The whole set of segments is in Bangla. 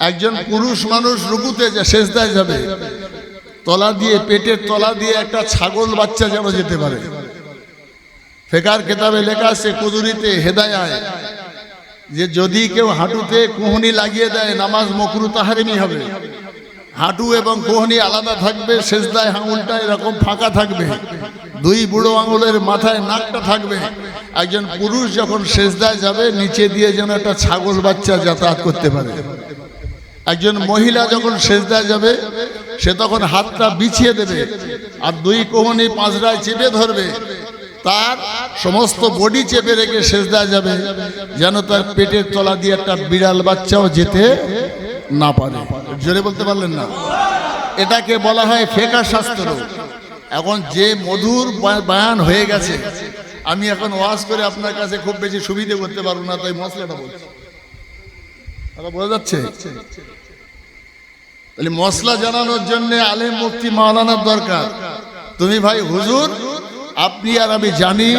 একজন পুরুষ মানুষ রুকুতে শেষদায় যাবে, তলা দিয়ে, পেটের তলা দিয়ে একটা ছাগল বাচ্চা যেন যেতে পারে। ফেকার কেতাবে লেখা আছে, কুদুরিতে হেদায়ায়। যে যদি কেউ হাঁটুতে কোহনি লাগিয়ে দেয়, নামাজ মকরু তাহারিমি হবে। হাঁটু এবং কোহনি আলাদা থাকবে শেষদায় হাঙুলটা এরকম ফাঁকা থাকবে। দুই বুড়ো আঙুলের মাথায় নাকটা থাকবে। একজন পুরুষ যখন শেষদায় যাবে, নিচে দিয়ে যেন একটা ছাগল বাচ্চা যাতায়াত করতে পারে। একজন মহিলা যখন সেজদায় যাবে সে তখন হাতটা বিছিয়ে দেবে আর দুই কোহনি পাঁচড়ায় চেপে ধরবে। তার সমস্ত বডি চেপে রেখে সেজদায় যাবে যেন তার পেটের তলা দিয়ে একটা বিড়াল বাচ্চাও যেতে না পারে। জোরে বলতে পারলেন না? এটাকে বলা হয় ফেকা শাস্ত্র। এখন যে মধুর বায়ান হয়ে গেছে আমি এখন ওয়াজ করে আপনার কাছে খুব বেশি সুবিধে করতে পারব না তাই মশলাটা বলছি। বোঝা যাচ্ছে? তাহলে মশলা জানানোর জন্য আলেম মুফতি মাওলানার দরকার। তুমি ভাই হুজুর, আপনি আর আমি জানি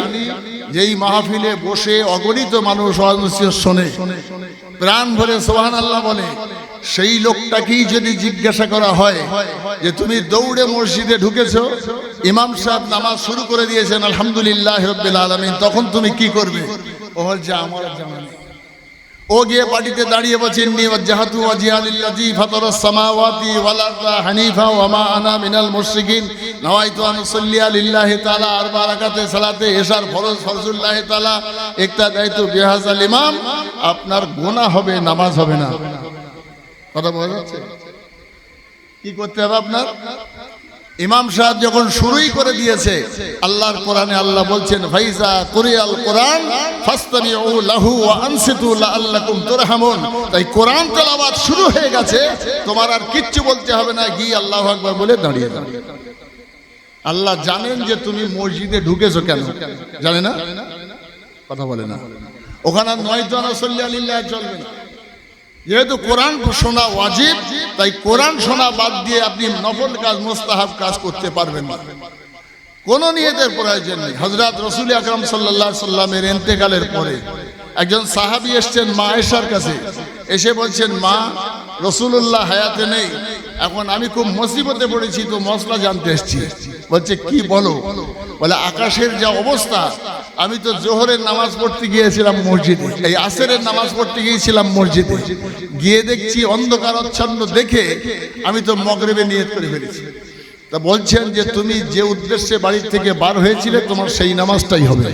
যে এই মাহফিলে বসে অগণিত মানুষ শোনে। প্রাণ ভরে সোহান আল্লাহ বলে। সেই লোকটাকেই যদি জিজ্ঞাসা করা হয় যে তুমি দৌড়ে মসজিদে ঢুকেছো, ইমাম সাহেব নামাজ শুরু করে দিয়েছেন, আলহামদুলিল্লাহ আলামিন, তখন তুমি কি করবে? ও যে আমার জানা ও গিয়ে পার্টিতে দাঁড়িয়ে বলছেন নি ওয়াজহাতু ওয়াজহালিল্লাযী ফাতারাস সামাওয়াতি ওয়াল আরদা হানিফা ওয়া মা আনা মিনাল মুশরিকিন। নওয়াইতু আন উসাল্লিয়া লিল্লাহি তাআলা আরবা রাকাতে সালাতে ইশার ফরজ ফরজুল্লাহ তাআলা। ইক্তাদাইতু বিহাযাল ইমাম, আপনার গুনাহ হবে, নামাজ হবে না। কথা বোঝা যাচ্ছে? কি করতে হবে আপনার? ইমাম সাহেব যখন শুরুই করে দিয়েছে, আল্লাহর কোরআনে আল্লাহ বলছেন ভাইজা কুরিয়াল কোরআন ফাস্তানি ফাস্তামিউ লাহু ওয়া আনসিতু লাআল্লাকুম তুরহামুন। তাই কোরআন তেলাওয়াত শুরু হয়ে গেছে, তোমার আর কিচ্ছু বলতে হবে না, গিয়ে আল্লাহু আকবার বলে দাঁড়িয়ে যাও আল্লাহ জানেন যে তুমি মসজিদে ঢুকেছো কেন? জানে না? কথা বলে না। ওখানে নয় তো আনাসল্লি আলিল্লাহ, চলবে না। যেহেতু কোরআন শোনা ওয়াজিব, তাই কোরআন শোনা বাদ দিয়ে আপনি নফল কাজ, মোস্তাহাব কাজ করতে পারবেন না। কোন নিয়তের প্রয়োজন নেই। হজরত রসুল আকরম সাল্লাহ সাল্লামের এন্তেকালের পরে একজন সাহাবি এসছেন মা এসার কাছে। এসে বলছেন, মা রসুল্লাহ হায়াতে নেই। এখন আমি খুব মুসিবতে পড়েছি তো মশলা জানতে এসছি। বলছে, কি বলো? বলে, আকাশের যা অবস্থা, আমি তো জোহরের নামাজ পড়তে গিয়েছিলাম মসজিদে, এই আসরের নামাজ পড়তে গিয়েছিলাম মসজিদে। গিয়ে দেখছি অন্ধকার অচ্ছন্ন দেখে আমি তো মগরেবে নিয়ত করে ফেলেছি। তা বলছেন যে, তুমি যে উদ্দেশ্যে বাড়ির থেকে বার হয়েছিলে, তোমার সেই নামাজটাই হবে।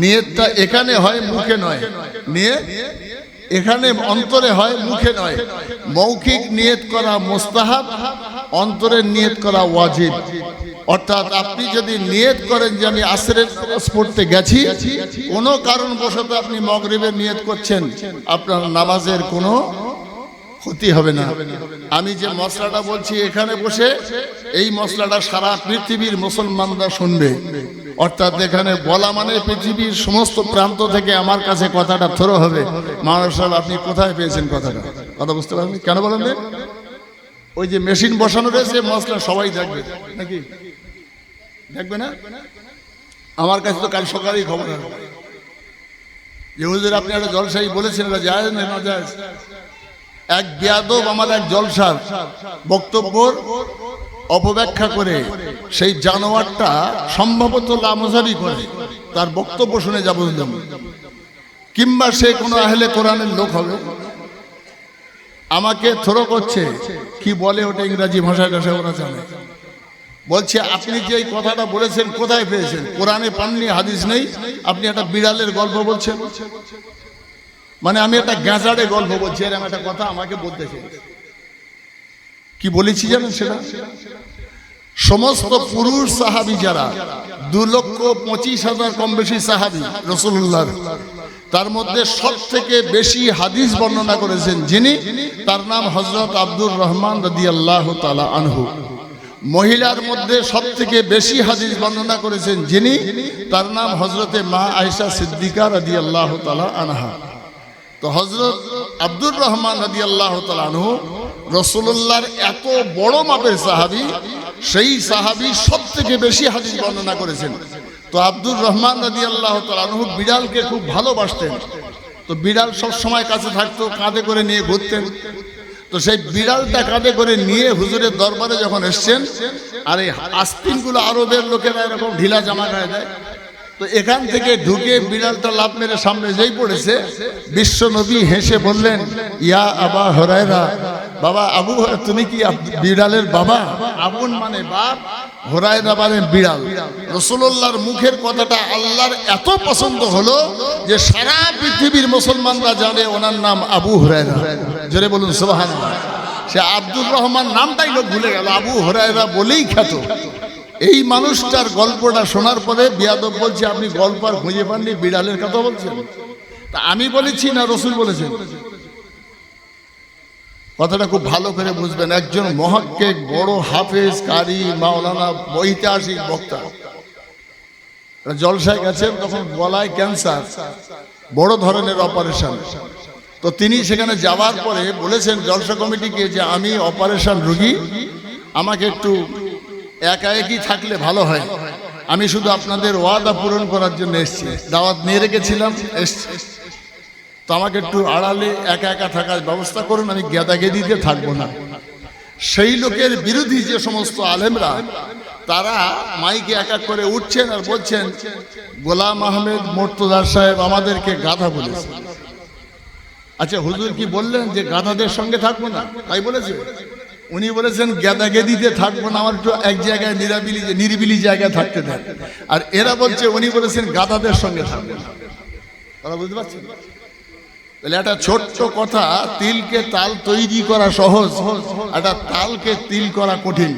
নিয়তটা এখানে হয়, মুখে নয়। নিয়ে এখানে অন্তরে হয়, মুখে নয়। মৌখিক নিয়ত করা মোস্তাহাব অন্তরের নিয়ত করা ওয়াজিব। অর্থাৎ আপনি যদি নিয়ত করেন যে আমি আসরের নামাজ পড়তে গেছি, কোনো কারণবশত আপনি মগরিবের নিয়ত করছেন, আপনার নামাজের কোনো ক্ষতি হবে না। আমি যে মশলাটা বলছি, এখানে বসে এই মশলাটা সারা পৃথিবীর মুসলমানরা শুনবে। অর্থাৎ এখানে বলা মানে পৃথিবীর সমস্ত প্রান্ত থেকে আমার কাছে কথাটা থ্রো হবে। মানুষ আপনি কোথায় পেয়েছেন কথাটা? কথা বুঝতে পারেন কেন বলেন? ওই যে মেশিন বসানো রয়েছে, মশলা সবাই দেখবে। নাকি? দেখবে না? আমার কাছে তো কাল সকালেই খবর আসবে যে হুজুর, আপনি একটা জলসাই বলেছেন এটা যায় না না যায় এক বিয়াদব এক জলসার বক্তব্যর অপব্যাখ্যা করে সেই জানোয়ারটা সম্ভবত লামজাবি করে। তার বক্তব্য শুনে যা বুঝলাম কিংবা সে কোনো আহলে কোরআনের লোক হবে। আমাকে থ্রো করছে, কি বলে ওটা ইংরাজি ভাষায় টাষায় ওরা জানে। বলছে, আপনি যে এই কথাটা বলেছেন, কোথায় পেয়েছেন? কোরআনে পাননি, হাদিস নেই। আপনি একটা বিড়ালের গল্প বলছেন। মানে আমি একটা গ্যাঁজাড়ে গল্প বলছি এরকম একটা কথা আমাকে বলতে কি বলেছি জানেন সেটা? সমস্ত পুরুষ সাহাবি যারা, দু লক্ষ পঁচিশ হাজার কম বেশি সাহাবি রসুল্লাহ তার মধ্যে সব থেকে বেশি হাদিস বর্ণনা করেছেন যিনি, তার নাম হজরত আব্দুর রহমান রদি আল্লাহ তালা আনহু। মহিলার মধ্যে সব থেকে বেশি হাদিস বর্ণনা করেছেন যিনি, তার নাম হজরতে মা আয়সা সিদ্দিকা রদি আল্লাহ তালা আনহা। তো হজরত আব্দুর রহমান রাজি আল্লাহ তালু রসুল্লাহর এত বড় মাপের সাহাবি, সেই সাহাবি সব থেকে বেশি হাদিস বর্ণনা করেছেন। তো আব্দুর রহমান রাজি আল্লাহ তালু বিড়ালকে খুব ভালোবাসতেন। তো বিড়াল সব সময় কাছে থাকতো, কাঁধে করে নিয়ে ঘুরতেন। তো সেই বিড়ালটা কাঁধে করে নিয়ে হুজুরের দরবারে যখন এসছেন, আর এই আস্তিনগুলো আরবের লোকেরা এরকম ঢিলা জামা গায়ে দেয়। তো এখান থেকে ঢুকে বিড়ালটা লাভ মেরে সামনে যেই পড়েছে বিশ্ব নবী হেসে বললেন ইয়া আবা হরাইরা বাবা আবু হরায়রা, তুমি কি বিড়ালের বাবা? আবুন মানে বাপ হরাইরা মানে বিড়াল। রসুল্লাহর মুখের কথাটা আল্লাহর এত পছন্দ হলো যে সারা পৃথিবীর মুসলমানরা জানে ওনার নাম আবু হরাইরা জোরে বলুন সোহান সে আব্দুর রহমান নামটাই লোক ভুলে গেল আবু হরাইরা বলেই খ্যাত। এই মানুষটার গল্পটা শোনার পরে বিয়াদব বলছে, আপনি গল্প আর খুঁজে পাননি, বিড়ালের কথা বলছেন? তা আমি বলেছি না, রসুল বলেছেন। কথাটা খুব ভালো করে বুঝবেন, একজন মহাক্কেক বড় হাফেজ, কারি, মাওলানা, ঐতিহাসিক বক্তা। জলসায় গেছেন তখন গলায় ক্যান্সার, বড় ধরনের অপারেশন। তো তিনি সেখানে যাওয়ার পরে বলেছেন জলসা কমিটিকে যে আমি অপারেশন রুগী, আমাকে একটু একা একই থাকলে ভালো হয়। আমি শুধু আপনাদের ওয়াদা পূরণ করার জন্য এসেছি। দাওয়াত নিয়ে রেখেছিলাম, এসছি। তো আমাকে একটু আড়ালে একা একা থাকার ব্যবস্থা করুন, আমি গেদা গেদিতে থাকব না। সেই লোকের বিরোধী যে সমস্ত আলেমরা, তারা মাইকে এক এক করে উঠছেন আর বলছেন, গোলাম আহমেদ মোর্তদার সাহেব আমাদেরকে গাধা বলেছে। আচ্ছা হুজুর কি বললেন যে গাধাদের সঙ্গে থাকব না? তাই বলেছে? উনি বলেছেন, গেদা গেদিতে থাকব না, আমার একটু এক জায়গায় নিরাবিলি নিরিবিলি জায়গায় থাকতে দেন। আর এরা বলছে, উনি বলেছেন, গাদাদের সঙ্গে থাকব তারা বুঝতে পারছেন? তাহলে একটা ছোট্ট কথা, তিলকে তাল তৈরি করা সহজ, একটা তালকে তিল করা কঠিন।